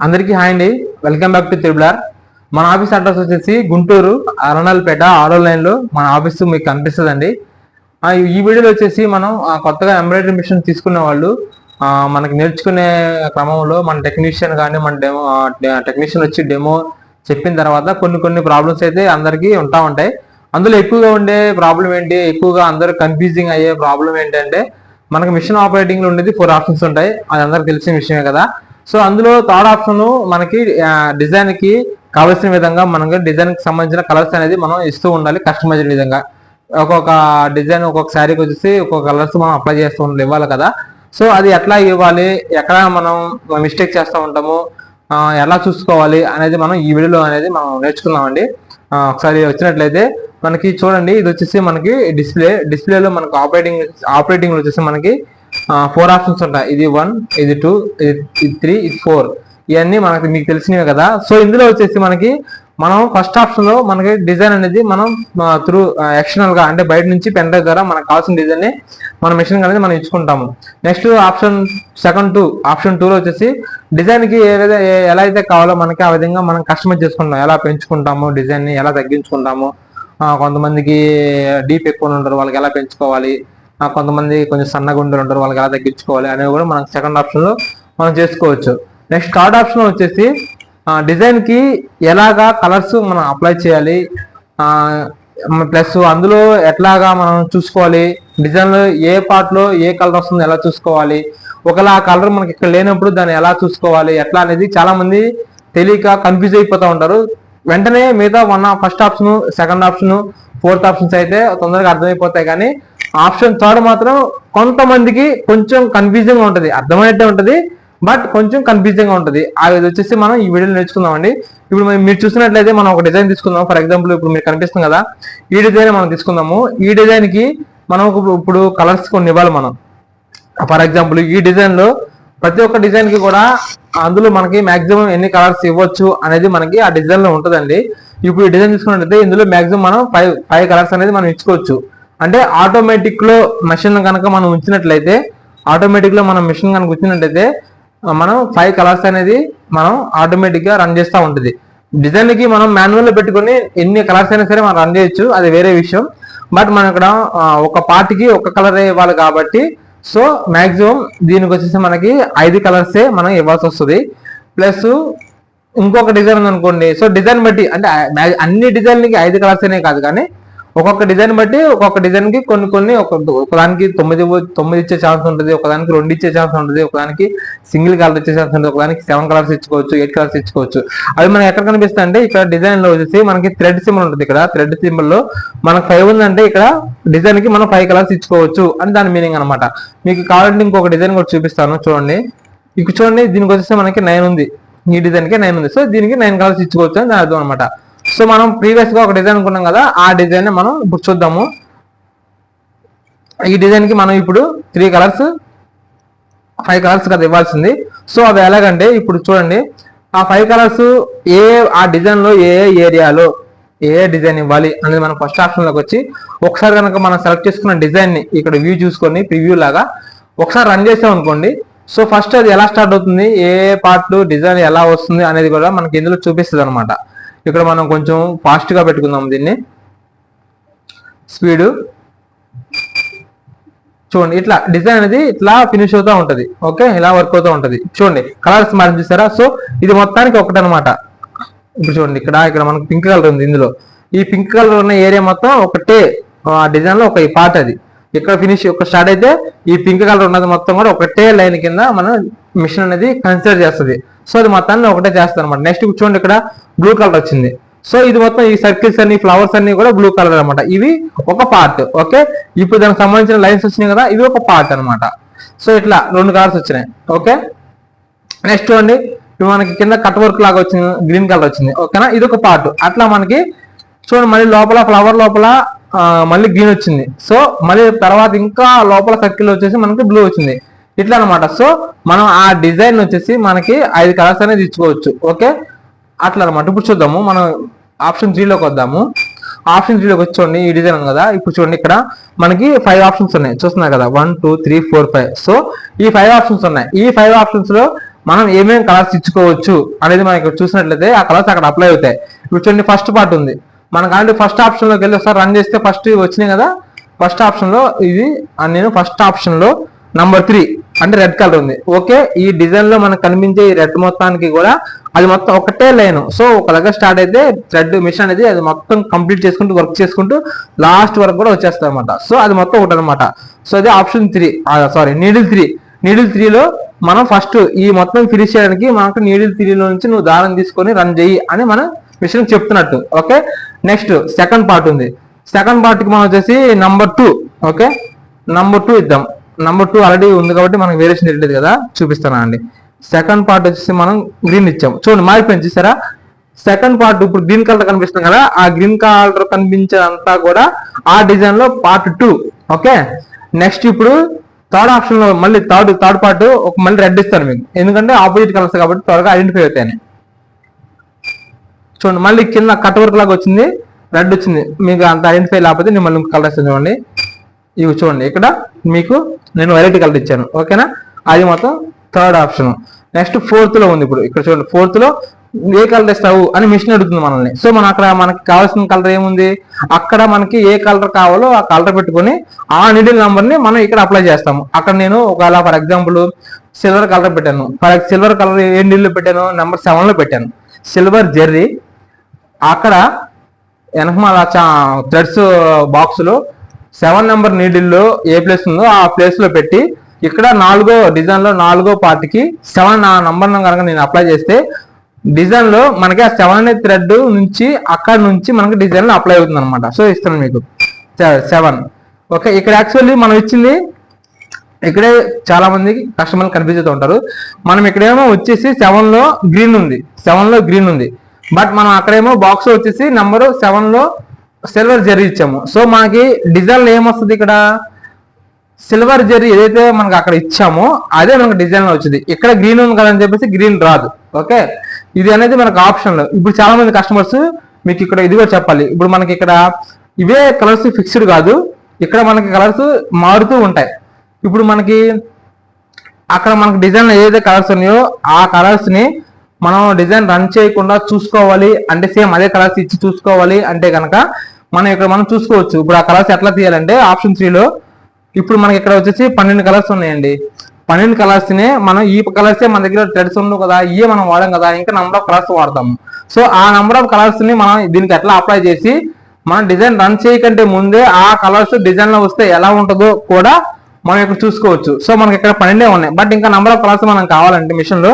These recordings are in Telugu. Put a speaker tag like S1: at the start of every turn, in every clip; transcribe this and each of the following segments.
S1: అందరికీ హాయ్ అండి. వెల్కమ్ బ్యాక్ టు త్రిబులార్ మన ఆఫీస్ అడ్రస్ వచ్చేసి గుంటూరు అరణాలపేట ఆరో లైన్లో మన ఆఫీస్ మీకు కనిపిస్తుందండి. ఈ వీడియోలో వచ్చేసి మనం కొత్తగా ఎంబ్రాయిడరీ మిషన్ తీసుకునే వాళ్ళు మనకి నేర్చుకునే క్రమంలో మన టెక్నీషియన్ కానీ మన డెమో టెక్నీషియన్ వచ్చి డెమో చెప్పిన తర్వాత కొన్ని కొన్ని ప్రాబ్లమ్స్ అయితే అందరికీ ఉంటా ఉంటాయి. అందులో ఎక్కువగా ఉండే ప్రాబ్లం ఏంటి? ఎక్కువగా అందరూ కన్ఫ్యూజింగ్ అయ్యే ప్రాబ్లం ఏంటంటే మనకు మిషన్ ఆపరేటింగ్లో ఉండేది ఫోర్ ఆప్షన్స్ ఉంటాయి. అది అందరికి తెలిసిన విషయమే కదా. సో అందులో థర్డ్ ఆప్షన్ మనకి డిజైన్కి కావాల్సిన విధంగా మనకి డిజైన్కి సంబంధించిన కలర్స్ అనేది మనం ఇస్తూ ఉండాలి కస్టమైజ్డ్ విధంగా. ఒక్కొక్క డిజైన్ ఒక్కొక్క శారీకి వచ్చేసి ఒక్కొక్క కలర్స్ మనం అప్లై చేస్తూ ఉండాలి ఇవ్వాలి కదా. సో అది ఎట్లా ఇవ్వాలి ఎక్కడ మనం మిస్టేక్ చేస్తూ ఉంటాము ఎలా చూసుకోవాలి అనేది మనం ఈ వీడియోలో అనేది మనం నేర్చుకుందామండి. ఒకసారి వచ్చినట్లయితే మనకి చూడండి ఇది వచ్చేసి మనకి డిస్ప్లే డిస్ప్లేలో మనకి ఆపరేటింగ్ ఆపరేటింగ్ వచ్చేసి మనకి ఫోర్ ఆప్షన్స్ ఉంటాయి. ఇది వన్ ఇది టూ ఇది త్రీ ఇది ఫోర్ ఇవన్నీ మనకి మీకు తెలిసినవి కదా. సో ఇందులో వచ్చేసి మనకి మనం ఫస్ట్ ఆప్షన్లో మనకి డిజైన్ అనేది మనం త్రూ ఎక్స్టర్నల్గా అంటే బయట నుంచి పెన్ డ్రైవ్ ద్వారా మనకు కావాల్సిన డిజైన్ని మన మిషన్ అనేది మనం ఇచ్చుకుంటాము. Next option second two option two లో వచ్చేసి డిజైన్కి ఏ విధంగా ఎలా అయితే కావాలో మనకి ఆ విధంగా మనం కస్టమైజ్ చేసుకుంటాం ఎలా పెంచుకుంటాము డిజైన్ని ఎలా తగ్గించుకుంటాము. కొంతమందికి డీప్ ఎక్కువ ఉంటారు వాళ్ళకి ఎలా పెంచుకోవాలి కొంతమంది కొంచెం సన్నగా ఉండరు ఉంటారు వాళ్ళకి ఎలా తగ్గించుకోవాలి అనేవి కూడా మనం సెకండ్ ఆప్షన్లో మనం చేసుకోవచ్చు. నెక్స్ట్ థర్డ్ ఆప్షన్ వచ్చేసి డిజైన్కి ఎలాగా కలర్స్ మనం అప్లై చేయాలి ప్లస్ అందులో ఎట్లాగా మనం చూసుకోవాలి డిజైన్లో ఏ పార్ట్లో ఏ కలర్ వస్తుంది ఎలా చూసుకోవాలి ఒకవేళ ఆ కలర్ మనకి ఇక్కడ లేనప్పుడు దాన్ని ఎలా చూసుకోవాలి ఎట్లా అనేది చాలా మంది తెలియక కన్ఫ్యూజ్ అయిపోతూ ఉంటారు. వెంటనే మిగతా one first option second option fourth options అయితే తొందరగా అర్థమైపోతాయి. కానీ ఆప్షన్ థర్డ్ మాత్రం కొంతమందికి కొంచెం కన్ఫ్యూజింగ్ ఉంటుంది. అర్థమయ్యేట్టే ఉంటుంది బట్ కొంచెం కన్ఫ్యూజింగ్ ఉంటుంది. అది వచ్చేసి మనం ఈ వీడియోలో నేర్చుకుందామండి. ఇప్పుడు మీరు చూసినట్లయితే మనం ఒక డిజైన్ తీసుకుందాం. ఫర్ ఎగ్జాంపుల్ ఇప్పుడు మీకు కనిపిస్తుంది కదా ఈ డిజైన్ మనం తీసుకుందాము. ఈ డిజైన్కి మనం ఇప్పుడు- ఇప్పుడు కలర్స్ కొన్ని ఇవ్వాలి మనం. ఫర్ ఎగ్జాంపుల్ ఈ డిజైన్లో ప్రతి ఒక్క డిజైన్కి కూడా అందులో మనకి మాక్సిమం ఎన్ని కలర్స్ ఇవ్వచ్చు అనేది మనకి ఆ డిజైన్లో ఉంటుందండి. ఇప్పుడు ఈ డిజైన్ తీసుకున్నట్లయితే ఇందులో మాక్సిమం మనం ఫైవ్ ఫైవ్ కలర్స్ అనేది మనం ఇచ్చుకోవచ్చు. అంటే ఆటోమేటిక్లో మెషిన్ కనుక మనం ఉంచినట్లయితే ఆటోమేటిక్లో మనం మిషన్ కనుక ఉంచినట్లయితే మనం ఫైవ్ కలర్స్ అనేది మనం ఆటోమేటిక్గా రన్ చేస్తూ ఉంటుంది. డిజైన్కి మనం మాన్యువల్లో పెట్టుకుని ఎన్ని కలర్స్ అయినా సరే మనం రన్ చేయొచ్చు అది వేరే విషయం. బట్ మనం ఇక్కడ ఒక పార్ట్కి ఒక కలర్ ఇవ్వాలి కాబట్టి సో మాక్సిమం దీనికి వచ్చేసి మనకి ఐదు కలర్సే మనం ఇవ్వాల్సి వస్తుంది. ప్లస్ ఇంకొక డిజైన్ ఉంది అనుకోండి సో డిజైన్ బట్టి అంటే అన్ని డిజైన్లకి ఐదు కలర్స్ అనే కాదు కానీ ఒక్కొక్క డిజైన్ బట్టి ఒక్కొక్క డిజైన్కి కొన్ని కొన్ని ఒక ఒకదానికి తొమ్మిది తొమ్మిది ఇచ్చే ఛాన్స్ ఉంటుంది ఒకదానికి రెండు ఇచ్చే ఛాన్స్ ఉంటుంది ఒకదానికి సింగిల్ కలర్ ఇచ్చే ఛాన్స్ ఉంటుంది ఒకదానికి సెవెన్ కలర్స్ ఇచ్చుకోవచ్చు ఎయిట్ కలర్స్ ఇచ్చుకోవచ్చు. అవి మనకి ఎక్కడ కనిపిస్తాయి అంటే ఇక్కడ డిజైన్లో వచ్చేసి మనకి థ్రెడ్ సింబల్ ఉంటుంది ఇక్కడ. థ్రెడ్ సింబల్లో మనకు ఫైవ్ ఉందంటే ఇక్కడ డిజైన్కి మనం ఫైవ్ కలర్స్ ఇచ్చుకోవచ్చు అని దాని మీనింగ్ అనమాట మీకు కావాలంటే ఇంకొక డిజైన్ కూడా చూపిస్తాను చూడండి. ఇక చూడండి దీనికి వచ్చేసి మనకి నైన్ ఉంది. ఈ డిజైన్కి నైన్ ఉంది. సో దీనికి నైన్ కలర్స్ ఇచ్చుకోవచ్చు అని అర్థం అనమాట సో మనం ప్రీవియస్గా ఒక డిజైన్ అనుకున్నాం కదా ఆ డిజైన్ మనం ఇప్పుడు చూద్దాము. ఈ డిజైన్కి మనం ఇప్పుడు త్రీ కలర్స్ ఫైవ్ కలర్స్ కదా ఇవ్వాల్సింది. సో అవి ఎలాగంటే ఇప్పుడు చూడండి ఆ ఫైవ్ కలర్స్ ఏ ఆ డిజైన్లో ఏ ఏరియాలో ఏ డిజైన్ ఇవ్వాలి అనేది మనం ఫస్ట్ ఆప్షన్లోకి వచ్చి ఒకసారి కనుక మనం సెలెక్ట్ చేసుకున్న డిజైన్ని ఇక్కడ వ్యూ చూసుకొని ప్రివ్యూ లాగా ఒకసారి రన్ చేసాం అనుకోండి సో ఫస్ట్ అది ఎలా స్టార్ట్ అవుతుంది ఏ పార్ట్ డిజైన్ ఎలా వస్తుంది అనేది కూడా మనకి ఇందులో చూపిస్తుంది అనమాట ఇక్కడ మనం కొంచెం ఫాస్ట్గా పెట్టుకుందాం దీన్ని. స్పీడ్ చూడండి ఇట్లా డిజైన్ అనేది ఇట్లా ఫినిష్ అవుతూ ఉంటుంది. ఓకే ఇలా వర్క్ అవుతూ ఉంటుంది. చూడండి కలర్స్ మార్చి చూసారా? సో ఇది మొత్తానికి ఒకటి అనమాట ఇప్పుడు చూడండి ఇక్కడ ఇక్కడ మనకు పింక్ కలర్ ఉంది ఇందులో. ఈ పింక్ కలర్ ఉన్న ఏరియా మొత్తం ఒకటే డిజైన్లో డిజైన్లో ఒక పార్ట్ అది. ఇక్కడ ఫినిష్ ఒక స్టార్ట్ అయితే ఈ పింక్ కలర్ ఉన్నది మొత్తం కూడా ఒకటే లైన్ కింద మన మిషన్ అనేది కన్సిడర్ చేస్తుంది. సో అది మొత్తాన్ని ఒకటే చేస్తాను అనమాట నెక్స్ట్ చూడండి ఇక్కడ బ్లూ కలర్ వచ్చింది. సో ఇది మొత్తం ఈ సర్కిల్స్ అన్ని ఫ్లవర్స్ అన్ని కూడా బ్లూ కలర్ అనమాట ఇవి ఒక పార్ట్ ఓకే ఇప్పుడు దానికి సంబంధించిన లైన్స్ వచ్చినాయి కదా ఇవి ఒక పార్ట్ అనమాట సో ఇట్లా రెండు కలర్స్ వచ్చినాయి ఓకే నెక్స్ట్ చూడండి ఇప్పుడు మనకి కింద కట్ వర్క్ లాగా వచ్చింది గ్రీన్ కలర్ వచ్చింది ఓకేనా ఇది ఒక పార్ట్ అట్లా మనకి చూడండి మళ్ళీ లోపల ఫ్లవర్ లోపల మళ్ళీ గ్రీన్ వచ్చింది. సో మళ్ళీ తర్వాత ఇంకా లోపల సర్కిల్ వచ్చేసి మనకి బ్లూ వచ్చింది. ఇట్లా అనమాట సో మనం ఆ డిజైన్ వచ్చేసి మనకి ఐదు కలర్స్ అనేది ఇచ్చుకోవచ్చు. ఓకే? అట్లా అనమాట ఇప్పుడు చూద్దాము. మనం ఆప్షన్ త్రీలోకి వద్దాము. ఆప్షన్ త్రీలోకి వచ్చి చూడండి ఈ డిజైన్ కదా. ఇప్పుడు చూడండి ఇక్కడ మనకి ఫైవ్ ఆప్షన్స్ ఉన్నాయి. చూస్తున్నారు కదా. One two three four five. So ఈ ఫైవ్ ఆప్షన్స్ ఉన్నాయి. ఈ ఫైవ్ ఆప్షన్స్లో మనం ఏమేమి కలర్స్ ఇచ్చుకోవచ్చు అనేది మనం ఇక్కడ చూసినట్లయితే ఆ కలర్స్ అక్కడ అప్లై అవుతాయి. ఇప్పుడు చూడండి ఫస్ట్ పార్ట్ ఉంది. మనకు ఆల్రెడీ ఫస్ట్ ఆప్షన్లోకి వెళ్ళి ఒకసారి రన్ చేస్తే ఫస్ట్ వచ్చినాయి కదా. ఫస్ట్ ఆప్షన్లో ఇది నేను ఫస్ట్ ఆప్షన్లో నంబర్ త్రీ. అంటే రెడ్ కలర్ ఉంది. ఓకే ఈ డిజైన్లో మనకు కనిపించే ఈ రెడ్ మొత్తానికి కూడా అది మొత్తం ఒకటే లైన్. సో ఒక దగ్గర స్టార్ట్ అయితే థ్రెడ్ మిషన్ అనేది అది మొత్తం కంప్లీట్ చేసుకుంటూ వర్క్ చేసుకుంటూ లాస్ట్ వరకు కూడా వచ్చేస్తుంది అనమాట సో అది మొత్తం ఒకటి అనమాట సో అది option three sorry needle three needle త్రీలో మనం ఫస్ట్ ఈ మొత్తం ఫినిష్ చేయడానికి మనకు నీడిల్ త్రీలో నుంచి నువ్వు దారం తీసుకొని రన్ చెయ్యి అని మనం మిషన్ చెప్తున్నట్టు. ఓకే నెక్స్ట్ సెకండ్ పార్ట్ ఉంది. సెకండ్ పార్ట్కి మనం వచ్చేసి number two okay number two ఇద్దాం. నంబర్ టూ ఆల్రెడీ ఉంది కాబట్టి మనకు వేరియేషన్ తెలియలేదు కదా చూపిస్తాను అండి. సెకండ్ పార్ట్ వచ్చేసి మనం గ్రీన్ ఇచ్చాం చూడండి మారిపోయింది చూసారా? సెకండ్ పార్ట్ ఇప్పుడు గ్రీన్ కలర్ కనిపిస్తుంది కదా ఆ గ్రీన్ కలర్ కనిపించేదంతా కూడా ఆ డిజైన్లో పార్ట్ టూ ఓకే నెక్స్ట్ ఇప్పుడు థర్డ్ ఆప్షన్లో మళ్ళీ థర్డ్ థర్డ్ పార్ట్ ఒక మళ్ళీ రెడ్ ఇస్తాను మీకు. ఎందుకంటే ఆపోజిట్ కలర్స్ కాబట్టి త్వరగా ఐడెంటిఫై అవుతాయని. చూడండి మళ్ళీ కింద కట్ వర్క్ లాగా వచ్చింది రెడ్ వచ్చింది. మీకు అంత ఐడెంటిఫై లేకపోతే నేను మళ్ళీ కలర్ ఇస్తాను చూడండి. ఇవి చూడండి. ఇక్కడ మీకు నేను వెరైటీ కలర్ ఇచ్చాను. ఓకేనా? అది మొత్తం థర్డ్ ఆప్షన్ నెక్స్ట్ ఫోర్త్లో ఉంది ఇప్పుడు. ఇక్కడ చూడండి. ఫోర్త్లో ఏ కలర్ ఇస్తావు అని మిషన్ అడుగుతుంది మనల్ని. సో మనం అక్కడ మనకి కావాల్సిన కలర్ ఏముంది? అక్కడ మనకి ఏ కలర్ కావాలో ఆ కలర్ పెట్టుకొని ఆ నిడిల్ నంబర్ని మనం ఇక్కడ అప్లై చేస్తాము. అక్కడ నేను ఒకవేళ ఫర్ ఎగ్జాంపుల్ సిల్వర్ కలర్ పెట్టాను. ఫర్ సిల్వర్ కలర్ ఏ నీళ్ళు పెట్టాను? నెంబర్ సెవెన్లో పెట్టాను. సిల్వర్ జెర్రీ అక్కడ వెనకమాల థ్రెడ్స్ బాక్స్లో సెవెన్ నెంబర్ నీడిల్లో ఏ ప్లేస్ ఉందో ఆ ప్లేస్లో పెట్టి ఇక్కడ నాలుగో డిజైన్లో నాలుగో పార్ట్కి సెవెన్ ఆ నంబర్ కనుక నేను అప్లై చేస్తే డిజైన్లో మనకి ఆ సెవెన్ అనే థ్రెడ్ నుంచి అక్కడ నుంచి మనకి డిజైన్లో అప్లై అవుతుంది అనమాట సో ఇస్తాను మీకు. సెవెన్. ఓకే ఇక్కడ యాక్చువల్లీ మనం ఇచ్చింది ఇక్కడే చాలా మంది కస్టమర్లు కనిపిస్తూ ఉంటారు. మనం ఇక్కడేమో వచ్చేసి సెవెన్లో గ్రీన్ ఉంది. సెవెన్లో గ్రీన్ ఉంది. బట్ మనం అక్కడేమో బాక్స్ వచ్చేసి నెంబర్ సెవెన్లో సిల్వర్ జరీ ఇచ్చాము. సో మనకి డిజైన్లో ఏమొస్తుంది ఇక్కడ? సిల్వర్ జరీ ఏదైతే మనకి అక్కడ ఇచ్చామో అదే మనకి డిజైన్లో వచ్చింది. ఇక్కడ గ్రీన్ ఉంది కదా అని చెప్పేసి గ్రీన్ రాదు. ఓకే? ఇది అనేది మనకు ఆప్షన్. ఇప్పుడు చాలా మంది కస్టమర్స్ మీకు ఇక్కడ ఇది కూడా చెప్పాలి. ఇప్పుడు మనకి ఇక్కడ ఇవే కలర్స్ ఫిక్స్డ్ కాదు. ఇక్కడ మనకి కలర్స్ మారుతూ ఉంటాయి. ఇప్పుడు మనకి అక్కడ మనకి డిజైన్లో ఏదైతే కలర్స్ ఉన్నాయో ఆ కలర్స్ని మనం డిజైన్ రన్ చేయకుండా చూసుకోవాలి అంటే సేమ్ అదే కలర్స్ ఇచ్చి చూసుకోవాలి అంటే కనుక మనం ఇక్కడ మనం చూసుకోవచ్చు. ఇప్పుడు ఆ కలర్స్ ఎట్లా తీయాలంటే ఆప్షన్ త్రీలో ఇప్పుడు మనకి ఇక్కడ వచ్చేసి పన్నెండు కలర్స్ ఉన్నాయండి. పన్నెండు కలర్స్ నే మనం ఈ కలర్స్ మన దగ్గర ట్రెడ్స్ ఉండవు కదా ఇవే మనం వాడాం కదా ఇంకా నెంబర్ ఆఫ్ కలర్స్ వాడతాము. సో ఆ నెంబర్ ఆఫ్ కలర్స్ని మనం దీనికి ఎట్లా అప్లై చేసి మనం డిజైన్ రన్ చేయకంటే ముందే ఆ కలర్స్ డిజైన్లో వస్తే ఎలా ఉంటుందో కూడా మనం ఇక్కడ చూసుకోవచ్చు. సో మనకి ఇక్కడ పన్నెండే ఉన్నాయి. బట్ ఇంకా నెంబర్ ఆఫ్ కలర్స్ మనం కావాలంటే మిషన్లో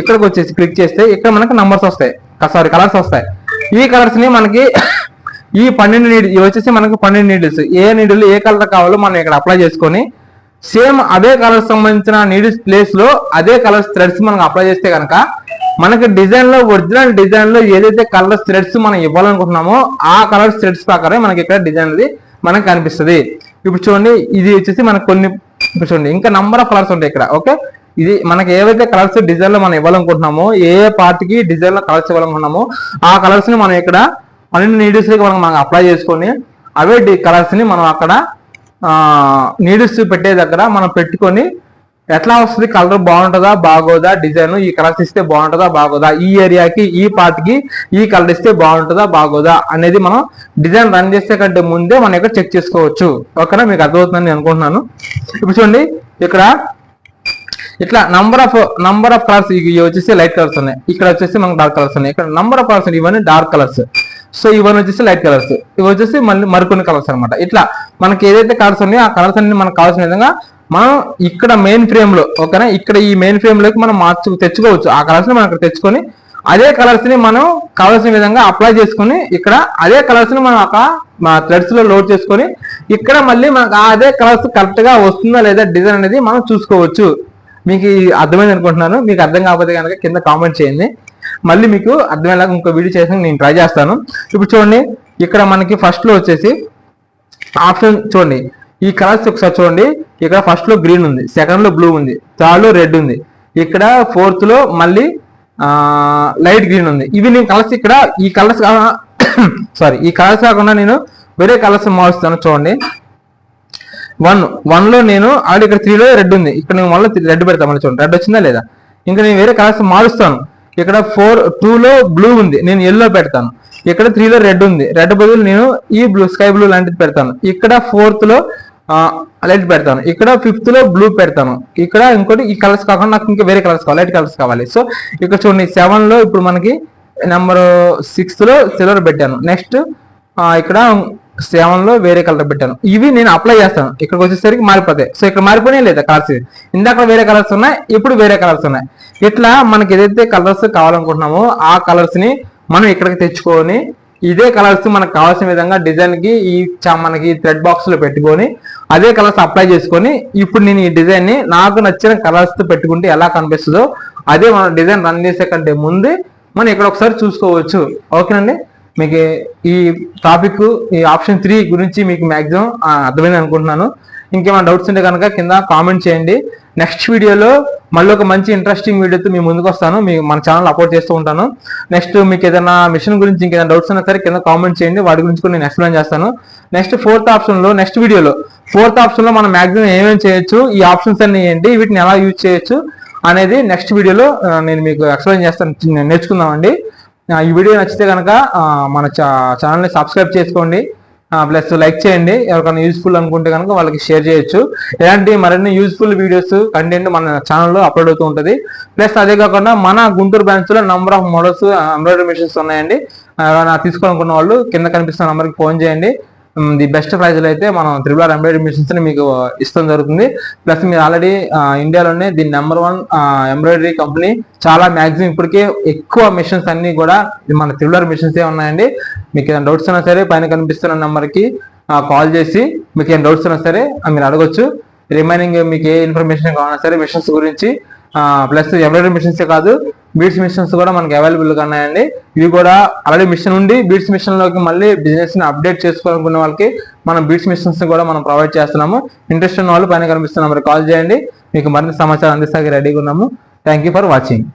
S1: ఇక్కడికి వచ్చేసి క్లిక్ చేస్తే ఇక్కడ మనకి నంబర్స్ వస్తాయి. సారీ కలర్స్ వస్తాయి. ఈ కలర్స్ని మనకి ఈ పన్నెండు నీడ్ ఇవి వచ్చేసి మనకి పన్నెండు నీడిల్స్ ఏ నీడిల్ ఏ కలర్ కావాలో మనం ఇక్కడ అప్లై చేసుకొని సేమ్ అదే కలర్ సంబంధించిన నీడిల్స్ ప్లేస్లో అదే కలర్స్ థ్రెడ్స్ మనం అప్లై చేస్తే కనుక మనకి డిజైన్లో ఒరిజినల్ డిజైన్లో ఏదైతే కలర్స్ థ్రెడ్స్ మనం ఇవ్వాలనుకుంటున్నామో ఆ కలర్స్ థ్రెడ్స్ ప్రకారం మనకి ఇక్కడ డిజైన్ అనేది మనకి కనిపిస్తుంది. ఇప్పుడు చూడండి ఇది వచ్చేసి మనకు కొన్ని ఇప్పుడు చూడండి ఇంకా నంబర్ ఆఫ్ కలర్స్ ఉంటాయి ఇక్కడ ఓకే ఇది మనకి ఏవైతే కలర్స్ డిజైన్లో మనం ఇవ్వాలనుకుంటున్నామో ఏ ఏ పార్ట్ కలర్స్ ఇవ్వాలనుకుంటున్నామో ఆ కలర్స్ని మనం ఇక్కడ పన్నెండు నీడిల్స్కి మనం మనం అప్లై చేసుకొని అవే కలర్స్ని మనం అక్కడ నీడిల్స్ పెట్టే దగ్గర మనం పెట్టుకొని ఎట్లా వస్తుంది కలర్ బాగుంటుందా బాగోదా డిజైన్ ఈ కలర్స్ ఇస్తే బాగుంటుందా బాగోదా ఈ ఏరియాకి ఈ పార్ట్కి ఈ కలర్ ఇస్తే బాగుంటుందా బాగోదా అనేది మనం డిజైన్ రన్ చేసే కంటే ముందే మనం ఇక్కడ చెక్ చేసుకోవచ్చు. ఓకేనా? మీకు అర్థమవుతుందని నేను అనుకుంటున్నాను. ఇప్పుడు చూడండి ఇక్కడ ఇట్లా number of number of colours ఇవి వచ్చేసి లైట్ కలర్స్ ఉన్నాయి. ఇక్కడ వచ్చేసి మనకు డార్క్ కలర్స్ ఉన్నాయి. ఇక్కడ నంబర్ ఆఫ్ కలర్స్ ఇవన్నీ డార్క్ కలర్స్ సో ఇవన్నీ వచ్చేసి లైట్ కలర్స్ ఇవి వచ్చేసి మళ్ళీ మరికొన్ని కలర్స్ అన్నమాట. ఇట్లా మనకి ఏదైతే కలర్స్ ఉన్నాయో ఆ కలర్స్ అన్ని మనకు కావాల్సిన విధంగా మనం ఇక్కడ మెయిన్ ఫ్రేమ్లో ఓకేనా ఇక్కడ ఈ మెయిన్ ఫ్రేమ్లోకి మనం మార్చు తెచ్చుకోవచ్చు. ఆ కలర్స్ని మనం ఇక్కడ తెచ్చుకొని అదే కలర్స్ని మనం కావాల్సిన విధంగా అప్లై చేసుకొని ఇక్కడ అదే కలర్స్ని మనం ఒక థ్రెడ్స్లో లోడ్ చేసుకొని ఇక్కడ మళ్ళీ మనకు అదే కలర్స్ కరెక్ట్గా వస్తుందా లేదా డిజైన్ అనేది మనం చూసుకోవచ్చు. మీకు అర్థమైంది అనుకుంటున్నాను. మీకు అర్థం కాకపోతే కనుక కింద కామెంట్ చేయండి. మళ్ళీ మీకు అర్థమయ్యేలాగా ఇంకో వీడియో చేసి నేను ట్రై చేస్తాను. ఇప్పుడు చూడండి ఇక్కడ మనకి ఫస్ట్లో వచ్చేసి ఆప్షన్ చూడండి. ఈ కలర్స్ ఒకసారి చూడండి. ఇక్కడ ఫస్ట్లో గ్రీన్ ఉంది సెకండ్లో బ్లూ ఉంది థర్డ్లో రెడ్ ఉంది. ఇక్కడ ఫోర్త్లో మళ్ళీ లైట్ గ్రీన్ ఉంది. ఇవి నేను కలర్స్ ఇక్కడ ఈ కలర్స్ సారీ ఈ కలర్స్ కాకుండా నేను వేరే కలర్స్ మారుస్తాను చూడండి. వన్ వన్లో నేను ఆల్రెడీ ఇక్కడ త్రీలో రెడ్ ఉంది. ఇక్కడ నేను వన్లో రెడ్ పెడతా మళ్ళీ చూడండి. రెడ్ వచ్చిందా లేదా? ఇంకా నేను వేరే కలర్స్ మారుస్తాను. ఇక్కడ ఫోర్ టూలో బ్లూ ఉంది. నేను ఎల్లో పెడతాను. ఇక్కడ త్రీలో రెడ్ ఉంది. రెడ్ బదులు నేను ఈ బ్లూ స్కై బ్లూ లాంటిది పెడతాను. ఇక్కడ ఫోర్త్లో లైట్ పెడతాను. ఇక్కడ ఫిఫ్త్లో బ్లూ పెడతాను. ఇక్కడ ఇంకోటి ఈ కలర్స్ కాకుండా నాకు ఇంకా వేరే కలర్స్ కావాలి. లైట్ కలర్స్ కావాలి. సో ఇక్కడ చూడండి సెవెన్లో ఇప్పుడు మనకి నెంబర్ సిక్స్త్లో సిల్వర్ పెట్టాను. నెక్స్ట్ ఇక్కడ సెవెన్ వేరే కలర్ పెట్టాను. ఇవి నేను అప్లై చేస్తాను. ఇక్కడికి వచ్చేసరికి మారిపోతాయి సో ఇక్కడ మారిపోయినాయి లేదా కలర్స్ ఇందాక వేరే కలర్స్ ఉన్నాయి ఇప్పుడు వేరే కలర్స్ ఉన్నాయి. ఇట్లా మనకి ఏదైతే కలర్స్ కావాలనుకుంటున్నామో ఆ కలర్స్ని మనం ఇక్కడికి తెచ్చుకొని ఇదే కలర్స్ మనకు కావాల్సిన విధంగా డిజైన్కి ఈ మనకి థ్రెడ్ బాక్స్లో పెట్టుకొని అదే కలర్స్ అప్లై చేసుకొని ఇప్పుడు నేను ఈ డిజైన్ని నాకు నచ్చిన కలర్స్తో పెట్టుకుంటే ఎలా కనిపిస్తుందో అదే మనం డిజైన్ రన్ చేసే కంటే ముందే మనం ఇక్కడ ఒకసారి చూసుకోవచ్చు. ఓకేనండి మీకు ఈ టాపిక్ ఈ ఆప్షన్ త్రీ గురించి మీకు మ్యాక్సిమం అర్థమైంది అనుకుంటున్నాను. ఇంకేమైనా డౌట్స్ ఉంటే కనుక కింద కామెంట్ చేయండి. నెక్స్ట్ వీడియోలో మళ్ళీ ఒక మంచి ఇంట్రెస్టింగ్ వీడియోతో మీ ముందుకు వస్తాను. మీ మన ఛానల్ అప్లోడ్ చేస్తూ ఉంటాను. నెక్స్ట్ మీకు ఏదైనా మిషన్ గురించి ఇంకేదైనా డౌట్స్ ఉన్నా సరే కింద కామెంట్ చేయండి. వాటి గురించి కూడా నేను ఎక్స్ప్లెయిన్ చేస్తాను. నెక్స్ట్ ఫోర్త్ ఆప్షన్లో నెక్స్ట్ వీడియోలో ఫోర్త్ ఆప్షన్లో మనం మ్యాక్సిమం ఏమేమి చేయొచ్చు ఈ ఆప్షన్స్ అన్ని ఏంటి వీటిని ఎలా యూజ్ చేయొచ్చు అనేది నెక్స్ట్ వీడియోలో నేను మీకు ఎక్స్ప్లెయిన్ చేస్తాను. నేర్చుకుందామండి. ఈ వీడియో నచ్చితే కనుక మన ఛానల్ని సబ్స్క్రైబ్ చేసుకోండి. ప్లస్ లైక్ చేయండి. ఎవరికైనా యూస్ఫుల్ అనుకుంటే కనుక వాళ్ళకి షేర్ చేయొచ్చు. ఇలాంటి మరిన్ని యూస్ఫుల్ వీడియోస్ కంటెంట్ మన ఛానల్లో అప్లోడ్ అవుతూ ఉంటుంది. ప్లస్ అదే కాకుండా మన గుంటూరు బ్రాంచ్లో number of models embroidery machines ఉన్నాయండి. ఎవరైనా తీసుకోవాలనుకున్న వాళ్ళు కింద కనిపిస్తున్న నెంబర్కి ఫోన్ చేయండి. ది బెస్ట్ ప్రైజ్లో అయితే మనం త్రిబుల్ ఆర్ ఎంబ్రాయిడరీ మిషన్స్ని మీకు ఇస్తాం జరుగుతుంది. ప్లస్ మీరు ఆల్రెడీ ఇండియాలోనే the number one embroidery company చాలా మ్యాక్సిమం ఇప్పటికే ఎక్కువ మిషన్స్ అన్ని కూడా మన త్రిబుల్ ఆర్ మిషన్స్ ఏ ఉన్నాయండి. మీకు ఏదైనా డౌట్స్ ఉన్నా సరే పైన కనిపిస్తున్న నెంబర్కి కాల్ చేసి మీకు ఏం డౌట్స్ ఉన్నా సరే మీరు అడగొచ్చు. రిమైనింగ్ మీకు ఏ ఇన్ఫర్మేషన్ కావాలన్నా సరే మిషన్స్ గురించి ప్లస్ ఎంబ్రాయిడరీ మిషన్సే కాదు బీడ్స్ మిషన్స్ కూడా మనకి అవైలబుల్గా ఉన్నాయండి. ఇవి కూడా ఆల్రెడీ మిషన్ ఉండి బీడ్స్ మిషన్లోకి మళ్ళీ బిజినెస్ని అప్డేట్ చేసుకోవాలనుకునే వాళ్ళకి మనం బీడ్స్ మిషన్స్ కూడా మనం ప్రొవైడ్ చేస్తున్నాము. ఇంట్రెస్ట్ ఉన్న వాళ్ళు పైన కనిపిస్తున్న నెంబర్ కాల్ చేయండి. మీకు మరింత సమాచారం అందిస్తాకి రెడీగా ఉన్నాము. Thank you for watching